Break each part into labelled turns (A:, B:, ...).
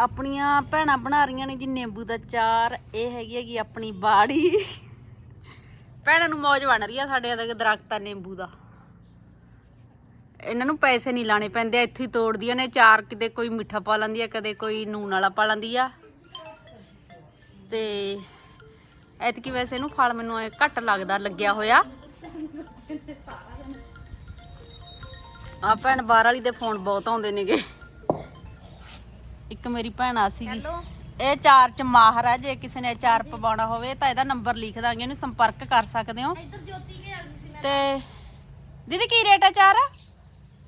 A: ਆਪਣੀਆਂ ਭੈਣਾਂ ਬਣਾ ਰਹੀਆਂ ਨੇ ਜੀ ਨਿੰਬੂ ਦਾ ਚਾਰ, ਇਹ ਹੈਗੀ ਹੈਗੀ ਆਪਣੀ ਬਾੜੀ। ਭੈਣਾਂ ਨੂੰ ਮੌਜ ਬਣ ਰਹੀ ਆ ਸਾਡੇ ਇਹਦਾ ਦਰਖਤ ਆ ਨਿੰਬੂ ਦਾ। ਇਹਨਾਂ ਨੂੰ ਪੈਸੇ ਨਹੀਂ ਲਾਣੇ ਪੈਂਦੇ, ਇੱਥੋਂ ਹੀ ਤੋੜਦੀਆਂ ਨੇ, ਚਾਰ ਕਿਤੇ ਕੋਈ ਮਿੱਠਾ ਪਾ ਲੈਂਦੀ ਆ, ਕਦੇ ਕੋਈ ਨੂਨ ਵਾਲਾ ਪਾ ਲੈਂਦੀ ਆ। ਤੇ ਐਤਕੀ ਵੈਸੇ ਇਹਨੂੰ ਫਲ ਮੈਨੂੰ ਐ ਘੱਟ ਲੱਗਦਾ, ਲੱਗਿਆ ਹੋਇਆ। ਆ ਭੈਣ ਬਾਹਰ ਵਾਲੀ ਦੇ ਫੋਨ ਬਹੁਤ ਆਉਂਦੇ ਨੇਗੇ। ਇੱਕ ਮੇਰੀ ਭੈਣ ਆ ਸੀਗੀ। ਇਹ ਚਾਰ ਚ ਮਾਹਰ ਆ ਜੇ ਕਿਸੇ ਨੇ ਚਾਰ ਪਵਾਉਣਾ ਹੋਵੇ ਤਾਂ ਇਹਦਾ ਨੰਬਰ ਲਿਖ ਦਾਂਗੇ ਇਹਨੂੰ ਸੰਪਰਕ ਕਰ ਸਕਦੇ ਹੋ। ਤੇ ਦੀਦੀ ਕੀ ਰੇਟ ਹੈ ਚਾਰ?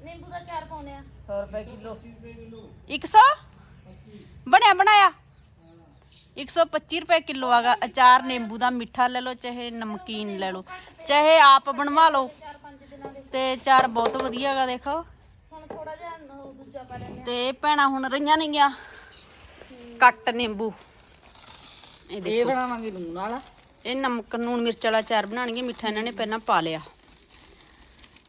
B: ਨਿੰਬੂ ਦਾ ਚਾਰ ਪਾਉਨੇ ਆ।
C: 100 ਰੁਪਏ ਕਿਲੋ।
A: 100 ਬਣਿਆ ਬਣਾਇਆ? 125 ਰੁਪਏ ਕਿਲੋ ਆਗਾ। ਅਚਾਰ ਨਿੰਬੂ ਦਾ ਮਿੱਠਾ ਲੈ ਲਓ ਚਾਹੇ ਨਮਕੀਨ ਲੈ ਲਓ ਚਾਹੇ ਆਪ ਬਣਵਾ ਲਓ। ਤੇ ਚਾਰ ਬਹੁਤ ਵਧੀਆ ਹੈਗਾ ਦੇਖੋ
B: ਹੁਣ ਥੋੜਾ ਜਿਹਾ ਉਹ ਦੂਜਾ ਪਾ ਲੈਣੇ
A: ਤੇ ਭੈਣਾਂ ਹੁਣ ਰਹੀਆਂ ਨੇਗੀਆਂ ਕੱਟ ਨਿੰਬੂ। ਇਹ
C: ਇਹ
A: ਦੇਖੋ।
C: ਬਣਾਵਾਂਗੇ ਲੂਣ ਵਾਲਾ।
A: ਇਹ ਨਮਕ ਨੂਣ ਮਿਰਚ ਵਾਲਾ ਚਾਰ ਬਣਾਣਗੇ ਮਿੱਠਾ ਇਹਨਾਂ ਨੇ ਪਹਿਲਾਂ ਪਾ ਲਿਆ।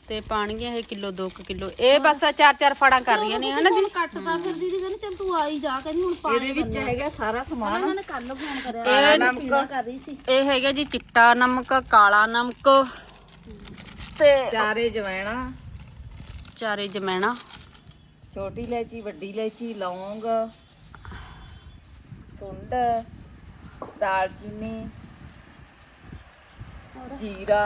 A: ਤੇ ਪਾਣਗੇ ਇਹ ਕਿਲੋ 2 ਕਿਲੋ। ਇਹ ਬਸ ਚਾਰ ਚਾਰ ਫਾੜਾਂ ਕਰ ਰਹੀਆਂ ਨੇ ਹਨਾ ਜੀ?
B: ਕੱਟਦਾ ਫਿਰ ਦੀਦੀ ਕਹਿੰਦੀ ਚੱਲ ਤੂੰ ਆਈ ਜਾ ਕਹਿੰਦੀ ਹੁਣ ਪਾ
C: ਇਹਦੇ ਵਿੱਚ ਹੈਗਾ ਸਾਰਾ ਸਮਾਨ।
B: ਇਹਨਾਂ ਨੇ ਕੱਲ ਫੋਨ ਕਰਿਆ।
A: ਇਹ
B: ਨਮਕ। ਕਰ ਰਹੀ ਸੀ।
A: ਇਹ ਹੈਗਾ ਜੀ ਚਿੱਟਾ ਨਮਕ ਕਾਲਾ ਨਮਕ। ਤੇ
C: ਚਾਰੇ ਜਵੈਣਾ।
A: ਚਾਰੇ ਜਮੈਣਾ
C: ਛੋਟੀ ਇਲਾਇਚੀ ਵੱਡੀ ਇਲਾਇਚੀ ਲੌਂਗ ਸੁੰਡ ਦਾਲਚੀਨੀ ਜੀਰਾ।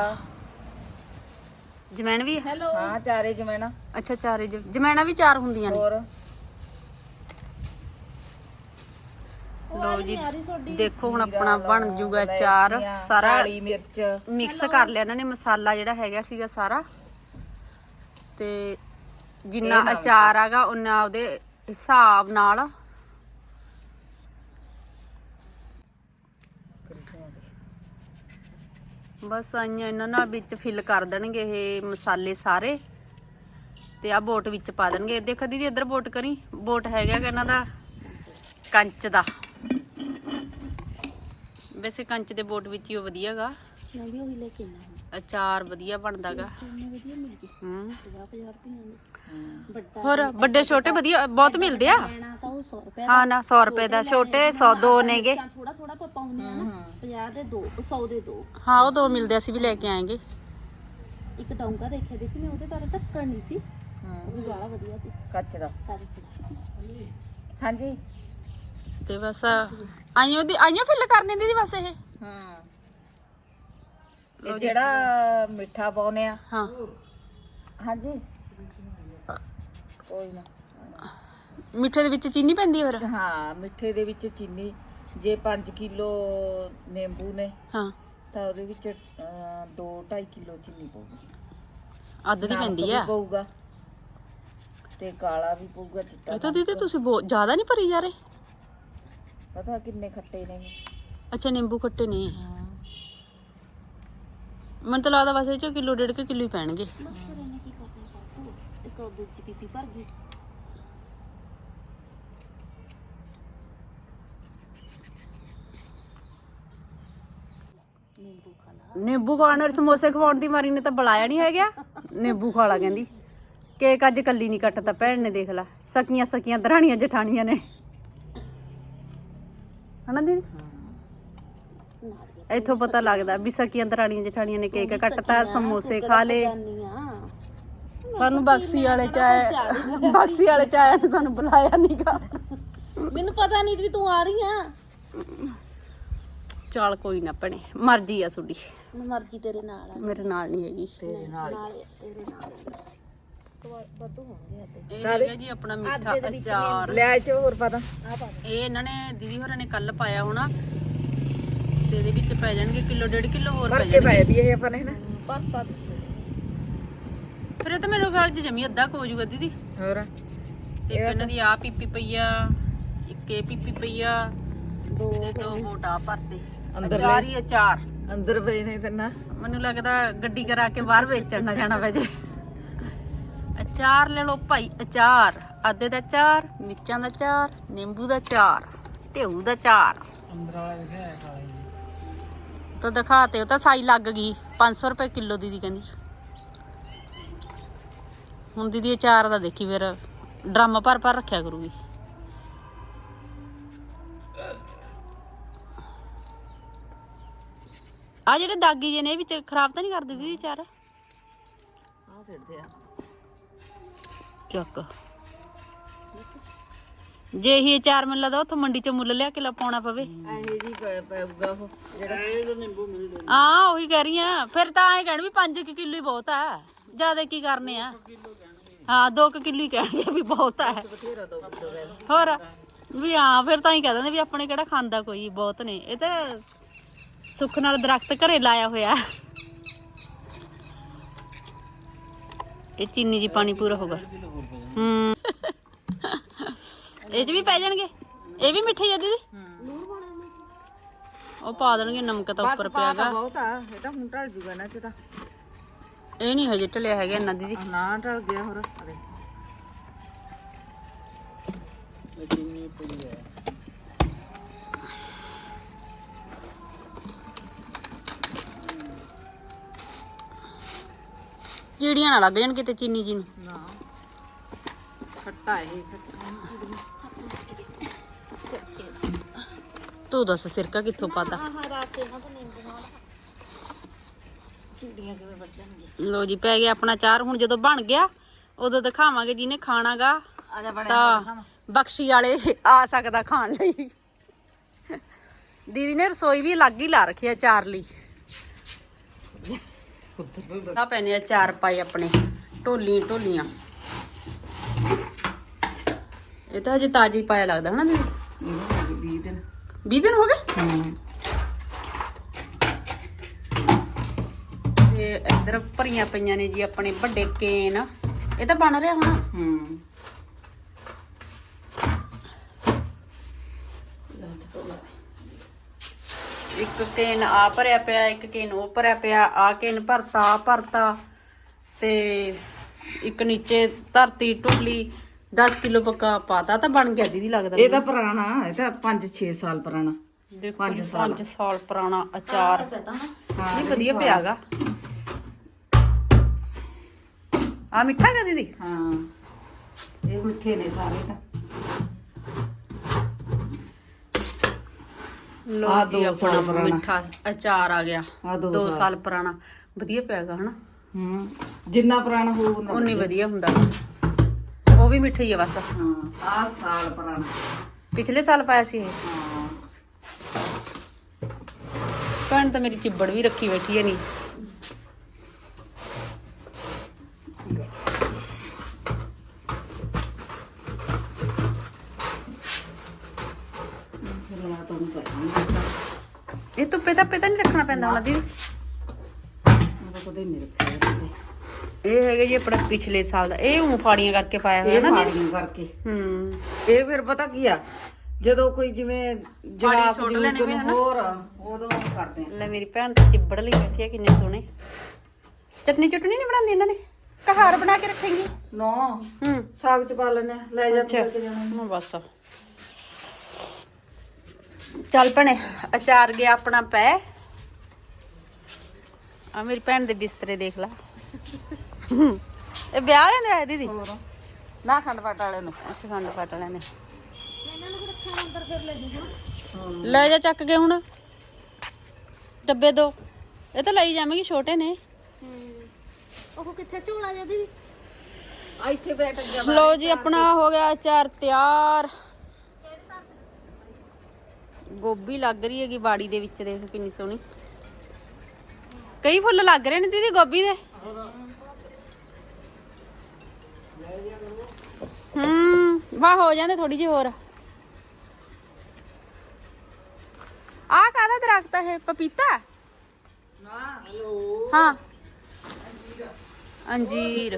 A: ਜਮੈਣ ਵੀ ਹੈ
B: ਹੈਲੋ।
C: ਹਾਂ ਚਾਰੇ ਜਵੈਣਾ
A: ਅੱਛਾ ਚਾਰੇ ਜ- ਜਮੈਣਾ ਵੀ ਚਾਰ ਹੁੰਦੀਆਂ ਨੇ।
C: ਹੋਰ?
A: ਲਓ ਜੀ ਦੇਖੋ ਹੁਣ
C: ਜੀਰਾ,
A: ਆਪਣਾ ਬਣ
C: ਲੌਂਗ,
A: ਜੂਗਾ ਚਾਰ
C: ਇਲਾਇਚੀਆਂ,
A: ਸਾਰਾ
C: ਕਾਲੀ ਮਿਰਚ।
A: ਮਿਕਸ ਕਰ ਲਿਆ ਇਹਨਾਂ ਨੇ ਮਸਾਲਾ ਜਿਹੜਾ ਹੈਗਾ ਸੀਗਾ ਸਾਰਾ। ਤੇ ਜਿੰਨਾ। ਅਚਾਰ ਆਗਾ ਉਹਨਾਂ ਉਹਦੇ ਹਿਸਾਬ ਨਾਲ। ਬਸ ਆਈਆਂ ਇਹਨਾਂ ਨਾਲ ਵਿੱਚ ਫਿਲ ਕਰ ਦੇਣਗੇ ਇਹ ਮਸਾਲੇ ਸਾਰੇ। ਤੇ ਆ ਬੋਟ ਵਿੱਚ ਪਾ ਦੇਣਗੇ। ਦੇਖੋ ਦੀਦੀ ਇੱਧਰ ਬੋਟ ਕਰੀ। ਬੋਟ ਹੈਗਾ ਇਹਨਾਂ ਦਾ ਕੰਚ ਦਾ। ਵੈਸੇ ਕੰਚ ਦੇ ਬੋਟ ਵਿੱਚ ਹੀ ਉਹ ਵਧੀਆਗਾ।
B: ਮੈਂ ਵੀ ਉਹੀ ਲੈ ਕੇ ਆਉਣਾ
A: ਅਚਾਰ ਵਧੀਆ ਬਣਦਾਗਾ।
B: ਕਿੰਨੇ ਵਧੀਆ ਮਿਲ ਗਈ।
A: ਹੂੰ।
B: 50 50 ਰੁਪਈਆਂ ਦੀ। ਵੱਡਾ
A: ਹੋਰ ਵੱਡੇ ਛੋਟੇ ਵਧੀਆ ਬਹੁਤ ਮਿਲਦੇ ਆ?
B: ਲੈਣਾ ਤਾਂ ਉਹ 100 ਰੁਪਏ
A: ਹਾਂ ਨਾ 100 ਰੁਪਏ ਦਾ ਛੋਟੇ 100 ਦੋ ਨੇਗੇ।
B: ਥੋੜਾ ਥੋੜਾ ਆਪਾਂ ਪਾਉਂਦੇ ਆ ਨਾ 50 ਦੇ ਦੋ 100 ਦੇ ਦੋ।
A: ਹਾਂ ਉਹ ਦੋ ਮਿਲਦੇ ਅਸੀਂ ਵੀ ਲੈ ਕੇ ਆਏਗੇ।
B: ਇੱਕ ਡੌਂਗਾ ਦੇਖਿਆ ਦੇਖੀ ਮੈਂ ਉਹਦੇ ਬਾਰੇ ਢੱਕਣ ਨਹੀਂ ਸੀ। ਉਹ ਵੀ ਬੜਾ ਵਧੀਆ ਸੀ।
C: ਕੱਚ ਦਾ। ਹਾਂਜੀ।
A: ਤੇ ਬਸ ਆਈਓ ਦੀ ਆਈਓ ਫਿਲ ਕਰਨੀ ਦੀਦੀ ਬਸ ਇਹ।
C: ਹਾਂ। ਇਹ ਜਿਹੜਾ ਮਿੱਠਾ ਪਾਉਨੇ ਆ।
A: ਹਾਂ।
C: ਹਾਂਜੀ। ਕੋਈ ਨਾ।
A: ਮਿੱਠੇ ਦੇ ਵਿੱਚ ਚੀਨੀ ਪੈਂਦੀ ਹੈ ਫਿਰ?
C: ਹਾਂ ਮਿੱਠੇ ਦੇ ਵਿੱਚ ਚੀਨੀ। ਜੇ 5 ਕਿਲੋ ਨਿੰਬੂ ਨੇ
A: ਹਾਂ।
C: ਤਾਂ ਉਹਦੇ ਵਿੱਚ 2 2.5 ਕਿਲੋ ਚੀਨੀ ਪਊਗੀ
A: ਅੱਧ ਦੀ ਪੈਂਦੀ ਆ।
C: ਪਊਗਾ। ਤੇ ਕਾਲਾ ਵੀ ਪਊਗਾ ਚਿੱਟਾ
A: ਇਹ ਤਾਂ ਦੀਦੀ ਤੁਸੀਂ ਬਹੁਤ ਜ਼ਿਆਦਾ ਨਹੀਂ ਭਰੀ ਜਾ ਰਹੇ।
C: ਪਤਾ ਕਿੰਨੇ ਖੱਟੇ ਨੇ ਇਹ?
A: ਅੱਛਾ ਨਿੰਬੂ ਖੱਟੇ ਨੇ ਮੈਨੂੰ ਤਾਂ ਲੱਗਦਾ ਬਸ ਇਹ ਚ ਕਿਲੋ ਡੇਢ ਕੁ ਕਿਲੋ ਹੀ ਪੈਣਗੇ।
B: ਨਿੰਬੂ
A: ਖਾਣ ਔਰ ਸਮੋਸੇ ਖਵਾਉਣ ਦੀ ਮਾਰੀ ਨੇ ਤਾਂ ਬੁਲਾਇਆ ਨਹੀਂ ਹੈਗਾ। ਨਿੰਬੂ ਖਾ ਲਾ ਕਹਿੰਦੀ। ਕੇਕ ਅੱਜ ਕੱਲੀ ਨਹੀਂ ਕੱਟਦਾ ਭੈਣ ਨੇ ਦੇਖ ਲਾ। ਸਕੀਆਂ ਸਕੀਆਂ ਦਰਾਣੀਆਂ ਜਠਾਣੀਆਂ ਨੇ। ਹਨਾ ਦੀਦੀ? ਇੱਥੋਂ ਪਤਾ ਲੱਗਦਾ ਵੀ ਸਕੀਆਂ ਦਰਾਣੀਆਂ ਜਠਾਣੀਆਂ ਨੇ ਕੇਕ ਕੱਟਤਾ ਸਮੋਸੇ ਖਾ ਲਏ। ਸਾਨੂੰ ਬਕਸੀ ਵਾਲੇ ਚ ਆਇਆ ਬਕਸੀ ਵਾਲੇ ਚ ਆਇਆ ਨੇ ਸਾਨੂੰ ਬੁਲਾਇਆ ਨਹੀਂਗਾ
B: ਮੈਨੂੰ ਪਤਾ ਨਹੀਂ ਵੀ ਤੂੰ ਆ ਰਹੀ ਆ।
A: ਚੱਲ ਕੋਈ ਨਾ ਭੈਣੇ ਮਰਜ਼ੀ ਆ ਤੁਹਾਡੀ।
B: ਮਰਜ਼ੀ ਤੇਰੇ ਨਾਲ ਆ।
A: ਮੇਰੇ ਨਾਲ ਨਹੀਂ ਹੈਗੀ।
C: ਤੇਰੇ ਨਾਲ
B: ਨਾਲ ਤੇਰੇ ਨਾਲ ਵਾਧੂ ਹੋਣਗੇ ਅੱਧੇ
A: ਇਹ ਹੈਗਾ ਜੀ ਆਪਣਾ ਮਿੱਠਾ ਅਚਾਰ।
C: ਲੈ ਚ ਹੋਰ ਪਤਾ
B: ਆ ਪਾ
A: ਇਹ ਇਹਨਾਂ ਨੇ ਦੀਦੀ ਹੋਰਾਂ ਨੇ ਕੱਲ ਪਾਇਆ ਹੋਣਾ। ਤੇ ਇਹਦੇ ਵਿੱਚ ਪੈ ਜਾਣਗੇ ਕਿਲੋ ਡੇਢ ਕਿਲੋ ਹੋਰ ਪੈ
C: ਭਰ ਕੇ
A: ਜਾਣਗੇ।
C: ਪਾਏ ਦੀ ਇਹ ਆਪਾਂ ਨੇ ਨਾ
B: ਭਰਤਾ ਦਿੱਤੇ।
A: ਫਿਰ ਇਹ ਤਾਂ ਮੇਰੇ ਖਿਆਲ ਚ ਜਮੀ ਅੱਧਾ ਕੁ ਹੋ ਜਾਊਗਾ ਦੀਦੀ।
C: ਹੋਰ?
A: ਇੱਕ ਇਹਨਾਂ ਦੀ ਆ ਪੀਪੀ ਪਈ ਆ ਇੱਕ ਇਹ ਪੀਪੀ ਪਈ ਆ
B: ਦੋ
A: ਤੇ ਦੋ ਮੋਟਾ ਭਰਤੇ।
C: ਅੰਦਰ
A: ਅਚਾਰ ਹੀ ਅਚਾਰ।
C: ਅੰਦਰ ਪਏ ਨੇ ਤੇ ਨਾ।
A: ਮੈਨੂੰ ਲੱਗਦਾ ਗੱਡੀ ਕਰਾ ਕੇ ਬਾਹਰ ਵੇਚਣ ਨਾ ਜਾਣਾ ਪੈ ਜੇ ਅਚਾਰ ਲੈ ਲਓ ਭਾਈ, ਅਚਾਰ। ਆਦੇ ਦਾ ਚਾਰ, ਮਿਰਚਾਂ ਦਾ ਚਾਰ, ਨਿੰਬੂ ਦਾ ਚਾਰ ਢੇਊ ਦਾ ਚਾਰ। ਤਾਂ ਦਿਖਾਤੇ, ਉਹ ਤਾਂ ਸਾਈ ਲੱਗ ਗਈ। 500 ਰੁਪਏ ਕਿਲੋ ਦੀਦੀ ਕਹਿੰਦੀ। ਹੁਣ ਦੀਦੀ ਅਚਾਰ ਦਾ ਦੇਖੀ ਫਿਰ, ਡਰਮ ਭਰ ਭਰ ਰੱਖਿਆ ਕਰੂਗੀ। ਆ ਜਿਹੜੇ ਦਾਗੀ ਜੇ ਨੇ ਵਿੱਚ ਖਰਾਬ ਤਾਂ ਨਹੀਂ ਕਰਦੇ ਦੀਦੀ ਅਚਾਰ?
C: ਆ ਸਿੱਟਦੇ ਆ।
A: ਚੱਕ। ਜੇ ਇਹ ਚਾਰ ਮਿਲ ਲਦਾ ਉੱਥੋਂ ਮੰਡੀ ਚੋਂ ਮੁੱਲ ਲਿਆ ਕੇ ਲਾ ਪਾਉਣਾ ਪਵੇ।
C: ਇਹ ਜੀ ਪਊਗਾ ਉਹ ਜਿਹੜਾ
A: ਹਾਂ ਉਹੀ ਕਹਿ ਰਹੀ ਆ ਫਿਰ ਤਾਂ ਐ ਕਹਿਣ ਵੀ 5 ਕਿਲੋ ਹੀ ਬਹੁਤ ਆ। ਜ਼ਿਆਦਾ ਕੀ ਕਰਨੇ ਆ? ਹਾਂ 2 ਕਿਲੋ ਹੀ ਕਹਿਣਗੇ ਵੀ ਬਹੁਤ ਆ। ਹੋਰ ਵੀ ਹਾਂ ਫਿਰ ਤਾਂ ਹੀ ਕਹਿ ਦਿੰਦੇ ਵੀ ਆਪਣੇ ਕਿਹੜਾ ਖਾਂਦਾ ਕੋਈ ਬਹੁਤ ਨੇ। ਇਹ ਤਾਂ ਸੁੱਖ ਨਾਲ ਦਰਖਤ ਘਰੇ ਲਾਇਆ ਹੋਇਆ। ਇਹ ਚੀਨੀ ਜੀ ਪਾਣੀ ਪੂਰਾ ਹੋਗਾ ਹੂੰ। ਇਹ ਚ ਵੀ ਪੈ ਜਾਣਗੇ? ਇਹ ਵੀ ਮਿੱਠੇ ਆ ਦੀਦੀ? ਉਹ ਪਾ ਦੇਣਗੇ ਨਮਕ ਤਾਂ ਉੱਪਰ ਪਿਆਗਾ।
C: ਬਹੁਤ ਆ ਇਹ ਤਾਂ ਹੁਣ ਢਲ ਜੂਗਾ ਨਾ ਚ ਤਾਂ।
A: ਇਹ ਨਹੀਂ ਹਜੇ ਢਲਿਆ ਹੈਗਾ ਇਹਨਾਂ ਦੀਦੀ।
C: ਨਾ ਢਲ ਗਿਆ ਹੋਰ ਅਰੇ
A: ਕੀੜੀਆਂ ਨਾ ਲੱਗ ਜਾਣ ਕਿਤੇ ਚੀਨੀ ਜੀ ਨੂੰ।
C: ਨਾ ਖੱਟਾ ਇਹ ਖੱਟਾ
A: ਤੂੰ ਦੱਸ ਸਿਰਕਾ ਕਿੱਥੋਂ ਪਤਾ?
B: ਆਹ ਰਸ ਇਹਨਾਂ ਤੋਂ ਨਿੰਬੂ ਨਾਲ।
C: ਕੀੜੀਆਂ ਕਿਵੇਂ ਵੱਜ ਜਾਣਗੀਆਂ?
A: ਲੋ ਜੀ ਪੈ ਗਿਆ ਆਪਣਾ ਚਾਰ। ਹੁਣ ਜਦੋਂ ਬਣ ਗਿਆ ਉਦੋਂ ਦਿਖਾਵਾਂਗੇ ਜਿਹਨੇ ਖਾਣਾਗਾ ਤਾਂ ਬਖਸ਼ੀ ਵਾਲੇ ਆ ਸਕਦਾ ਖਾਣ ਲਈ। ਦੀਦੀ ਨੇ ਰਸੋਈ ਵੀ ਅਲੱਗ ਹੀ ਲਾ ਰੱਖੀ ਆ ਚਾਰ ਲਈ। ਆ ਪੈਨੇ ਆ ਚਾਰ ਪਾਏ ਆਪਣੇ, ਢੋਲੀ, ਢੋਲੀਆਂ। ਇਹ ਤਾਂ ਹਜੇ ਤਾਜੀ ਪਾਇਆ ਲੱਗਦਾ, ਹਨਾ ਦੀਦੀ?
C: 20 ਦਿਨ
A: 20 ਦਿਨ ਹੋ ਗਏ? ਤੇ ਇੱਧਰ ਭਰੀਆਂ ਪਈਆਂ ਨੇ ਜੀ ਆਪਣੇ ਵੱਡੇ ਕੇਨ। ਇਹ ਤਾਂ ਬਣ ਰਿਹਾ ਹੁਣ?
C: ਹੂੰ
A: ਇੱਕ ਕੇਨ ਆ ਭਰਿਆ ਪਿਆ ਇੱਕ ਕੇਨ ਉਹ ਭਰਿਆ ਪਿਆ ਆ ਕੇਨ ਭਰਤਾ ਆ ਭਰਤਾ ਤੇ ਇੱਕ ਨੀਚੇ ਧਰਤੀ ਢੋਲੀ 10 ਕਿਲੋ ਪੱਕਾ ਪਾਤਾ ਤਾਂ ਬਣ ਗਿਆ ਦੀਦੀ ਲੱਗਦਾ
C: ਇਹ ਤਾਂ ਪੁਰਾਣਾ ਇਹ ਤਾਂ 5-6 ਸਾਲ ਪੁਰਾਣਾ।
A: ਦੇਖੋ
C: ਸਾਲ।
A: ਪੰਜ ਸਾਲ ਪੁਰਾਣਾ ਅਚਾਰ। ਨਹੀਂ ਵਧੀਆ ਪਿਆਗਾ। ਆ ਮਿੱਠਾ ਹੈਗਾ ਦੀਦੀ?
C: ਹਾਂ ਇਹ ਮਿੱਠੇ ਨੇ ਸਾਰੇ ਤਾਂ। ਦੋ ਸਾਲ ਪੁਰਾਣਾ।
A: ਮਿੱਠਾ ਅਚਾਰ ਆ ਗਿਆ।
C: ਆਹ ਦੋ
A: 2
C: ਸਾਲ।
A: ਸਾਲ ਪੁਰਾਣਾ। ਵਧੀਆ ਪਿਆਗਾ ਹਨਾ?
C: ਹੂੰ ਜਿੰਨਾ ਪੁਰਾਣਾ ਹੋਊ ਉਨਾ
A: ਉਨੀ ਵਧੀਆ। ਹੁੰਦਾ। ਉਹ ਵੀ ਮਿੱਠਾ ਹੀ ਆ ਬਸ।
C: ਹਾਂ ਆ ਸਾਲ ਪੁਰਾਣਾ।
A: ਪਿਛਲੇ ਸਾਲ ਪਾਇਆ ਸੀ ਇਹ।
C: ਹਾਂ।
A: ਭੈਣ ਤਾਂ ਮੇਰੀ ਚਿੱਬੜ ਵੀ ਰੱਖੀ ਬੈਠੀ ਹੈ ਨਹੀਂ ਇਹ ਧੁੱਪੇ ਤਾਂ ਤਾਂ ਨਹੀਂ ਰੱਖਣਾ ਪੈਂਦਾ ਹੁਣ ਦੀਦੀ
C: ਉਹ ਕਦੇ ਨਹੀਂ ਰੱਖਿਆ ਕਿਤੇ।
A: ਇਹ ਹੈਗਾ ਜੀ ਆਪਣਾ ਪਿਛਲੇ ਸਾਲ ਦਾ। ਇਹ ਉਫਾੜੀਆਂ ਕਰਕੇ ਪਾਇਆ ਹੋਇਆ
C: ਇਹ
A: ਨਾ ਦੀਦੀ?
C: ਫਾੜੀਆਂ ਕਰਕੇ।
A: ਹੂੰ।
C: ਇਹ ਫਿਰ ਪਤਾ ਕੀ ਆ? ਜਦੋਂ ਕੋਈ ਜਿਵੇਂ ਜਵਾਕ
A: ਸੁੱਟ
C: ਜੂਕ
A: ਲੈਣੇ ਵੀ
C: ਨੂੰ।
A: ਹਨਾ।
C: ਹੋਰ ਉਦੋਂ ਕਰਦੇ ਆ।
A: ਲੈ ਮੇਰੀ ਭੈਣ ਤਾਂ ਚਿੱਬੜ ਲਈ ਬੈਠੀ ਹੈ ਕਿੰਨੇ ਸੋਹਣੇ। ਚਟਨੀ ਚਟਨੀ ਨਹੀਂ ਬਣਾਉਂਦੀ ਇਹਨਾਂ ਦੀ? ਕਹਾਰ ਬਣਾ ਕੇ ਰੱਖੇਂਗੀ?
C: ਨੋ।
A: ਹੂੰ।
C: ਸਾਗ ਚ ਪਾ ਲੈਨੇ ਆ। ਲੈ ਜਾ
A: ਅੱਛਾ।
C: ਤੂੰ ਲੈ ਕੇ ਜਾਣਾ।
A: ਬਸ। ਚੱਲ ਭੈਣੇ ਅਚਾਰ ਗਿਆ ਆਪਣਾ ਪੈ। ਆ ਮੇਰੀ ਭੈਣ ਦੇ ਬਿਸਤਰੇ ਦੇਖ ਲਾ। ਇਹ ਵਿਆਹ ਲੈਂਦੇ ਆਏ ਦੀਦੀ?
C: ਹੋਰ। ਨਾ ਖੰਡ ਪਾਟ ਵਾਲੇ ਨੂੰ
A: ਅੱਛਾ ਖੰਡ ਪਟ ਲੈਂਦੇ
B: ਇਹਨਾਂ ਨੂੰ ਰੱਖਾਂ ਅੰਦਰ ਫਿਰ ਲੈ ਜੂਗਾ
A: ਲੈ ਜਾ ਚੱਕ ਕੇ ਹੁਣ। ਡੱਬੇ ਦੋ। ਇਹ ਤਾਂ ਲਈ ਜਾਵਾਂਗੀ ਛੋਟੇ ਨੇ।
B: ਉਹ ਕਿੱਥੇ ਝੋਲਾ ਜਾ ਦੀਦੀ?
C: ਆ ਇੱਥੇ ਬੈਠ ਗਿਆ
A: ਲੋ ਜੀ ਆਪਣਾ ਹੋ ਗਿਆ ਅਚਾਰ ਤਿਆਰ। ਗੋਭੀ ਲੱਗ ਰਹੀ ਹੈਗੀ ਬਾੜੀ ਦੇ ਵਿੱਚ ਦੇਖ ਕਿੰਨੀ ਸੋਹਣੀ। ਕਈ ਫੁੱਲ ਲੱਗ ਰਹੇ ਨੇ ਦੀਦੀ ਗੋਭੀ ਦੇ? ਹੂੰ ਵਾਹ ਹੋ ਜਾਂਦੇ ਥੋੜੀ ਜਿਹੀ ਹੋਰ। ਆ ਕਾਹਦਾ ਦਰਖਤ ਹੈ ਪਪੀਤਾ? ਹਾਂ। ਅੰਜੀਰ।